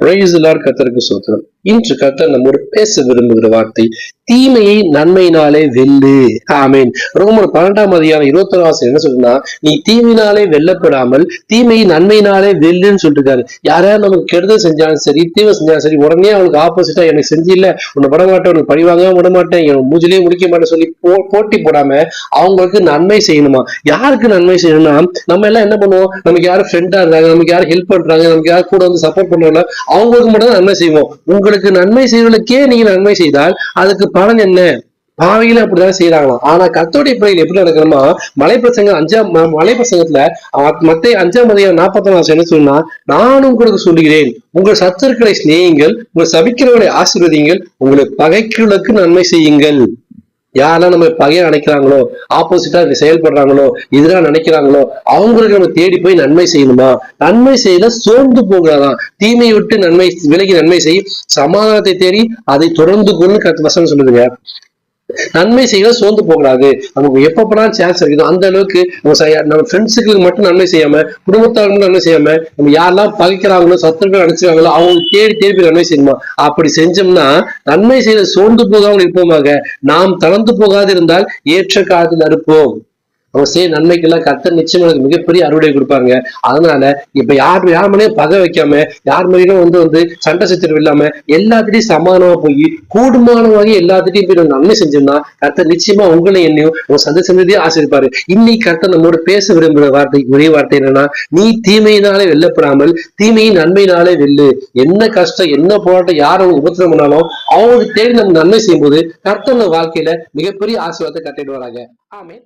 பிரைஸ்லார் கத்தருக்கு சோத்திரம். இன்று கர்த்தர் நம்மோடு பேச விரும்புகிற வார்த்தை தீமையை நன்மையினாலே வெல்லு. ஆமீன். ரோமர் பன்னெண்டாம் அதிகாரம் இருபத்தி ஆசை என்ன சொல்லுன்னா நீ தீமையினாலே வெல்லப்படாமல் தீமையை நன்மையினாலே வெல்லுன்னு சொல்லிருக்காரு. யாராவது நமக்கு கெடுதல் செஞ்சாலும் சரி தீமை செஞ்சாலும் சரி உடனே அவனுக்கு ஆப்போசிட்டா எனக்கு செஞ்சு இல்ல உன்னை பட மாட்டேன் உனக்கு பழிவாங்க விட மாட்டேன் என் மூஞ்சிலேயே முடிக்க மாட்டேன் சொல்லி போ போட்டி போடாம அவங்களுக்கு நன்மை செய்யணுமா? யாருக்கு நன்மை செய்யணும்னா நம்ம எல்லாம் என்ன பண்ணுவோம்? நமக்கு யாரும் ஃப்ரெண்டா இருக்காங்க நமக்கு யாரும் ஹெல்ப் பண்றாங்க நமக்கு யாரும் கூட வந்து சப்போர்ட் பண்றாங்க அவங்களுக்கு மட்டும் தான் நன்மை செய்வோம். உங்களுக்கு நன்மை செய்வதற்கே நீங்க நன்மை செய்தால் அதுக்கு பலன் என்ன? பாவையில அப்படிதான் செய்யறாங்களாம் ஆனா கத்தோடைய பிள்ளைகள் எப்படி நடக்கணுமா மலைப்பிரசங்க அஞ்சாம் மலை பிரசங்கத்துல மத்த அஞ்சாம் அதிகாரம் நாற்பத்தி நாலு என்ன சொன்னா நானும் உங்களுக்கு சொல்லுகிறேன். உங்கள் சத்துருக்களை சிநேகிங்கள் உங்கள் சபிக்கிறவர்களை ஆசீர்வதிங்கள் உங்களை பகைக்கிறவர்களுக்கு நன்மை செய்யுங்கள். யாரெல்லாம் நம்ம பகையா நினைக்கிறாங்களோ ஆப்போசிட்டா செயல்படுறாங்களோ எதிராக நினைக்கிறாங்களோ அவங்களுக்கு நம்ம தேடி போய் நன்மை செய்யணுமா? நன்மை செய்யல சோர்ந்து போகிறாதான் தீமையை விட்டு நன்மை விலகி நன்மை செய் சமாதானத்தை தேடி அதை தொடர்ந்து கொண்டு கத்து வசனம் சொல்லுதுங்க. நன்மை செய்ய சோர்ந்து போகக்கூடாது நமக்கு எப்பப்பெல்லாம் சான்ஸ் இருக்குதோ. அந்த அளவுக்கு நம்ம நம்ம ஃப்ரெண்ட்ஸுக்கு மட்டும் நன்மை செய்யாம குடும்பத்தாருக்கு மட்டும் நன்மை செய்யாம நம்ம யாரெல்லாம் பகைக்கிறாங்களோ சத்துருக்கள் அடிச்சிருக்காங்களோ அவங்க தேடி தேடி நன்மை செய்யணுமா? அப்படி செஞ்சோம்னா நன்மை செய்த சோர்ந்து போகாமல் இருப்போமாக. நாம் தளர்ந்து போகாது இருந்தால் ஏற்ற காலத்தில் அறுப்போம் அவங்க செய்ய நன்மைக்கெல்லாம் கத்த நிச்சயம் எனக்கு மிகப்பெரிய அறுவடை கொடுப்பாங்க. அதனால இப்ப யார் யார் மேலேயும் பகை வைக்காம யார் மேலேயும் வந்து வந்து சண்டை சச்சரவு இல்லாம எல்லாத்திட்டையும் சமானமா போய் கூடுமான வகை எல்லாத்திட்டையும் போய் நன்மை செஞ்சோம்னா கத்த நிச்சயமா உங்களை என்னையும் உங்க சந்தை சந்ததியே ஆசிரிப்பாரு இன்னைக்கு கத்த நம்மோட பேச விரும்புகிற வார்த்தை ஒரே வார்த்தை என்னன்னா நீ தீமையினாலே வெல்லப்படாமல் தீமையை நன்மையினாலே வெல்லு. என்ன கஷ்டம் என்ன போராட்டம் யார் அவங்க உபத்திரம் பண்ணாலும் அவங்களுக்கு தேடி நம்ம நன்மை செய்யும்போது போது கர்த்தனோட வாழ்க்கையில மிகப்பெரிய ஆசீர்வாதத்தை கட்டிடுவாராங்க ஆமே